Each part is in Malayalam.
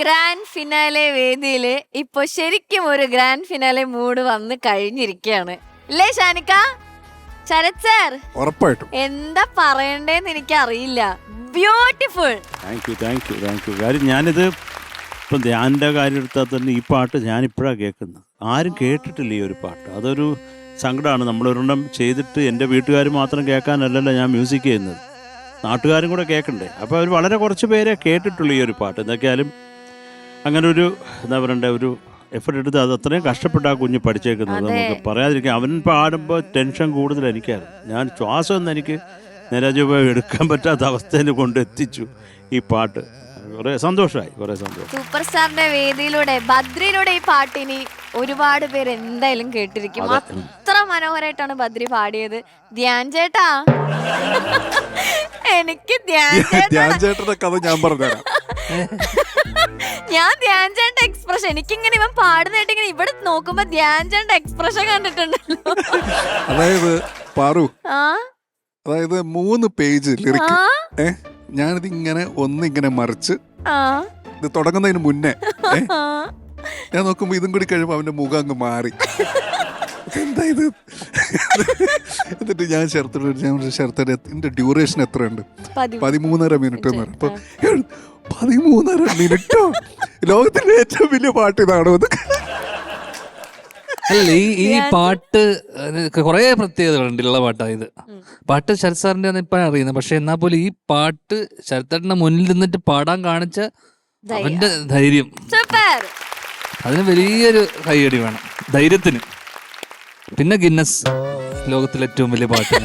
ഗ്രാൻഡ് ഫിനാലെ വേദിയിൽ ഇപ്പൊ ശരിക്കും ഒരു ഗ്രാൻഡ് ഫിനാലെ മൂഡ് വന്ന് കഴിഞ്ഞിരിക്കുകയാണ് ഇല്ലേ ഷാനിക്ക? ശരത് സാർ ഉറപ്പായിട്ടും. എന്താ പറയണ്ടേന്ന് എനിക്ക് അറിയില്ല beautiful thank you thank you thank you കാര്യം ഞാനിത് ഇപ്പം ധ്യാനിന്റെ കാര്യം എടുത്താൽ തന്നെ ഈ പാട്ട് ഞാനിപ്പോഴാണ് കേൾക്കുന്നത്. ആരും കേട്ടിട്ടില്ല ഈ ഒരു പാട്ട്. അതൊരു സങ്കടമാണ് നമ്മളൊരെണ്ണം ചെയ്തിട്ട് എന്റെ വീട്ടുകാർ മാത്രം കേൾക്കാനല്ലല്ലോ ഞാൻ മ്യൂസിക് ചെയ്യുന്നത്. നാട്ടുകാരും കൂടെ കേൾക്കണ്ടേ? അപ്പോൾ അവർ വളരെ കുറച്ച് പേരെ കേട്ടിട്ടുള്ളൂ ഈ ഒരു പാട്ട്. എന്തൊക്കെയാലും അങ്ങനെ ഒരു എന്താ പറയണ്ടേ ഒരു എഫർട്ട് എടുത്ത് അത് അത്രയും കഷ്ടപ്പെട്ട് ആ കുഞ്ഞ് പഠിച്ചേക്കുന്നത് നമുക്ക് പറയാതിരിക്കാം അവൻ പാടുമ്പോൾ ടെൻഷൻ കൂടുതൽ എനിക്കായിരുന്നു ഞാൻ ശ്വാസം ഒന്നും എനിക്ക് നിരജുപ എടുക്കാൻ പറ്റാത്ത അവസ്ഥയിൽ കൊണ്ടെത്തിച്ചു ഈ പാട്ട്. കുറേ സന്തോഷമായി കുറേ സന്തോഷം. സൂപ്പർ സ്റ്റാറിന്റെ വേദിയിലൂടെ ബദ്രിയിലൂടെ ഈ പാട്ടിനി ഒരുപാട് പേര് എന്തായാലും കേട്ടിരിക്കും. അതെ. അത്ര മനോഹരമായിട്ടാണ് ബദ്രി പാടിയത്. ധ്യാൻ ചേട്ടാ. എനിക്ക് ധ്യാൻ ധ്യാൻ ചേട്ടാ ചേട്ടന്റെ കഥ ഞാൻ പറഞ്ഞുതരാം. ഞാൻ ധ്യാൻ ചേട്ടന്റെ എക്സ്പ്രഷൻ എനിക്കിങ്ങനെ ഇവൻ പാടുന്നതായിട്ട് ഇങ്ങനെ ഇവിടെ നോക്കുമ്പോ ധ്യാൻ ചേട്ടന്റെ എക്സ്പ്രഷൻ കണ്ടിട്ടുണ്ടല്ലോ. അതായത് പാറു. ആ? അതായത് മൂന്ന് പേജ് ആ? ലിറിക്ക് ഏ? ഞാനിത് ഇങ്ങനെ ഒന്നിങ്ങനെ മറിച്ച് ആ? ഇത് തുടങ്ങുന്നതിന് മുന്നേ ഏ? ആ. ഞാൻ നോക്കുമ്പോ ഇതും കൂടി കഴിയുമ്പോ അവന്റെ മുഖം അങ്ങ് മാറി. എന്താ ഇത്? എന്നിട്ട് ഞാൻ ശരത്തോട് ഞാൻ ശരത്തോടെ ഇതിന്റെ ഡ്യൂറേഷൻ എത്രയുണ്ട്. പതിമൂന്നര മിനിറ്റ് എന്ന് "ഏയ്, പതിമൂന്നര മിനിറ്റോ ലോകത്തിലെ ഏറ്റവും വലിയ പാട്ട് ഇതാണോ ഇത്? അല്ല ഈ ഈ പാട്ട് കുറെ പ്രത്യേകതകളുണ്ട് ഉള്ള പാട്ടാണ് ഇത്. പാട്ട് ശരത് സാറിന്റെ ഇപ്പഴാണ് അറിയുന്നത്. പക്ഷെ എന്നാൽ പോലും ഈ പാട്ട് ശരത്തേട്ടന്റെ മുന്നിൽ നിന്നിട്ട് പാടാൻ കാണിച്ച അവന്റെ ധൈര്യം. സൂപ്പർ. അതിന് വലിയൊരു കൈയടി വേണം. ധൈര്യത്തിന്. പിന്നെ ഗിന്നസ് ലോകത്തിലെ ഏറ്റവും വലിയ പാട്ട്.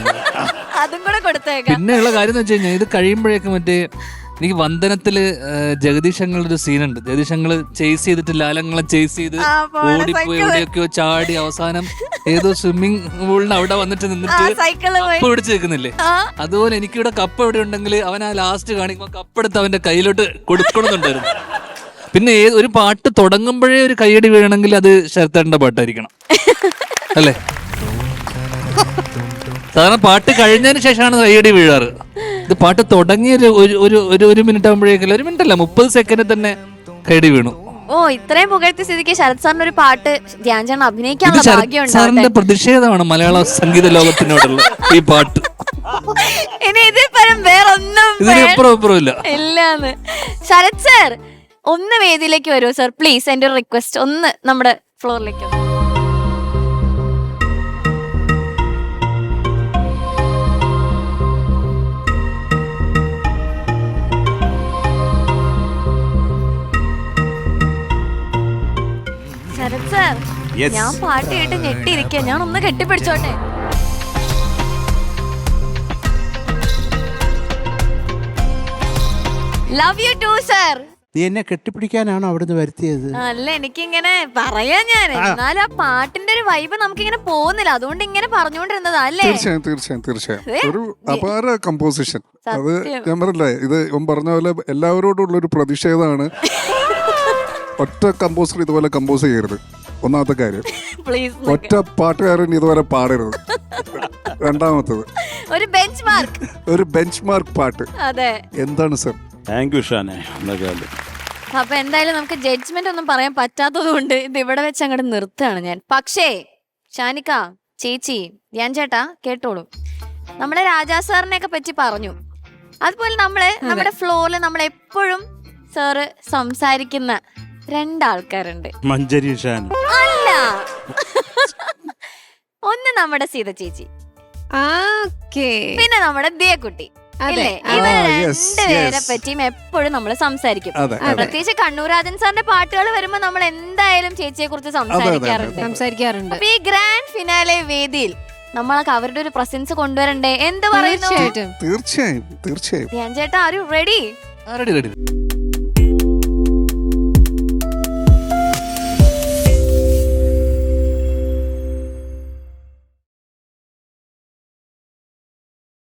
അതും കൂടെ കൊടുത്തേക്കാം. പിന്നെയുള്ള കാര്യം എന്ന് വെച്ച് കഴിഞ്ഞാൽ ഇത് കഴിയുമ്പോഴേക്കും മറ്റേ എനിക്ക് വന്ദനത്തിൽ ജഗദീശങ്ങളുടെ ഒരു സീനുണ്ട്. ജഗദീശങ്ങൾ ചേസ് ചെയ്തിട്ട് ലാലങ്ങളെ ചേസ് ചെയ്ത് ആ, പോണ ഓടിപ്പോയി. എവിടെയൊക്കെയോ ചാടി അവസാനം ഏതോ സ്വിമ്മിംഗ് പൂളിന് അവിടെ വന്നിട്ട് ആ നിന്നിട്ട് സൈക്കിൾ പോയി. കപ്പ് പിടിച്ച് നിൽക്കുന്നില്ലേ? ആ. അതുപോലെ എനിക്കിവിടെ കപ്പ് എവിടെ ഉണ്ടെങ്കിൽ അവൻ ആ ലാസ്റ്റ് കാണിക്കുമ്പോൾ കപ്പെടുത്ത് അവന്റെ കയ്യിലോട്ട് കൊടുക്കണമെന്നുണ്ടായിരുന്നു. പിന്നെ ഏത് ഒരു പാട്ട് തുടങ്ങുമ്പോഴേ ഒരു കൈയടി വീഴണമെങ്കിൽ അത് ശരത്തേട്ടന്റെ പാട്ടായിരിക്കണം. അല്ലേ? സാധാരണ പാട്ട് കഴിഞ്ഞതിന് ശേഷമാണ് കൈയടി വീഴാറ്. ഇത് പാട്ട് തുടങ്ങിയ ഒരു ഒരു- ഒരു ഒരു മിനിറ്റ് ആകുമ്പോഴേക്കല്ല ഒരു മിനിറ്റ് അല്ല മുപ്പത് സെക്കൻഡിൽ തന്നെ കൈയടി വീണു. ഓ ഇത്രയും പുകഴ്ത്തി സ്ഥിതിക്ക് ശരത് സാറിന്റെ ഒരു പാട്ട് ധ്യാൻ ചേട്ടൻ ഇത് അഭിനയിക്കാനുള്ള ശരത് സാറിന്റെ പ്രതിഷേധമാണ് മലയാള സംഗീത ലോകത്തിനോടുള്ള ഈ പാട്ട്. ഇനി ഇതിൽ പരം വേറൊന്നും ഇല്ല. ഇല്ലാന്ന്. ശരത് സർ ഒന്ന് വേദിയിലേക്ക് വരൂ സർ പ്ലീസ് എന്റെ ഒരു റിക്വസ്റ്റ് ഒന്ന് നമ്മുടെ ഫ്ലോറിലേക്ക് ഒന്ന്. ശരത് സർ ഞാൻ പാട്ട് കേട്ട് ഞെട്ടിയിരിക്കുക ഞാൻ ഒന്ന് കെട്ടിപ്പിടിച്ചോട്ടെ? ലവ് യു ടു സർ നീ എന്നെ കെട്ടിപ്പിടിക്കാനാണോ അവിടുന്ന് വരുത്തിയത്? അല്ല എനിക്കിങ്ങനെ പറയാ ഞാൻ. എന്നാലും ആ പാട്ടിന്റെ ഒരു വൈബ് നമുക്കിങ്ങനെ പോകുന്നില്ല. അതുകൊണ്ട് ഇങ്ങനെ പറഞ്ഞുകൊണ്ടിരുന്നതാ അല്ലേ? തീർച്ചയായും തീർച്ചയായും തീർച്ചയായും. ഒരു അപാര കമ്പോസിഷൻ അത് ഞാൻ പറഞ്ഞില്ലേ ഇത് ഇവൻ പറഞ്ഞ പോലെ എല്ലാവരോടുള്ള ഒരു പ്രതിഷേധമാണ്. ഒറ്റ കമ്പോസർ ഇതുപോലെ കമ്പോസ് ചെയ്യരുത്. ഒന്നാമത്തെ കാര്യം. ഒറ്റ പാട്ടുകാരൻ ഇതുവരെ പാടരുത്. രണ്ടാമത്തത്. ഒരു ബെഞ്ച് മാർക്ക് ഒരു ബെഞ്ച് മാർക്ക് പാട്ട്. അതെ. എന്താണ് സർ താങ്ക് യു ഷാനെ. അപ്പൊ എന്തായാലും നമുക്ക് ജഡ്ജ്മെന്റ് ഒന്നും പറയാൻ പറ്റാത്തത് കൊണ്ട് ഇത് ഇവിടെ വെച്ച് അങ്ങോട്ട് നിർത്തുകയാണ് ഞാൻ. പക്ഷേ ഷാനിക്ക ചേച്ചി ഞാൻ ചേട്ടാ കേട്ടോളൂ. നമ്മളെ രാജാ സാറിനെ ഒക്കെ പറ്റി പറഞ്ഞു. അതുപോലെ നമ്മൾ നമ്മുടെ ഫ്ലോറിൽ നമ്മൾ എപ്പോഴും സാറ് സംസാരിക്കുന്ന രണ്ടാൾക്കാരുണ്ട്. മഞ്ചരി അല്ല. ഒന്ന് നമ്മുടെ സീത ചേച്ചി. ഓക്കേ. പിന്നെ നമ്മുടെ ദിയക്കുട്ടി അതെ. ഇവർ രണ്ടുപേരെ പറ്റിയും എപ്പോഴും നമ്മൾ സംസാരിക്കും. പ്രത്യേകിച്ച് കണ്ണൂരാജൻ സാറിന്റെ പാട്ടുകൾ വരുമ്പോ നമ്മൾ എന്തായാലും ചേച്ചിയെ കുറിച്ച് സംസാരിക്കാറുണ്ട്. സംസാരിക്കാറുണ്ട്. അപ്പൊ ഈ ഗ്രാൻഡ് ഫിനാലെ വേദിയിൽ നമ്മളൊക്കെ അവരുടെ ഒരു പ്രസൻസ് കൊണ്ടുവരണ്ടേ? എന്ത് പറയുന്നു? തീർച്ചയായിട്ടും. തീർച്ചയായും തീർച്ചയായും. ഞാൻ ചേട്ടാ ആരും റെഡി റെഡി റെഡി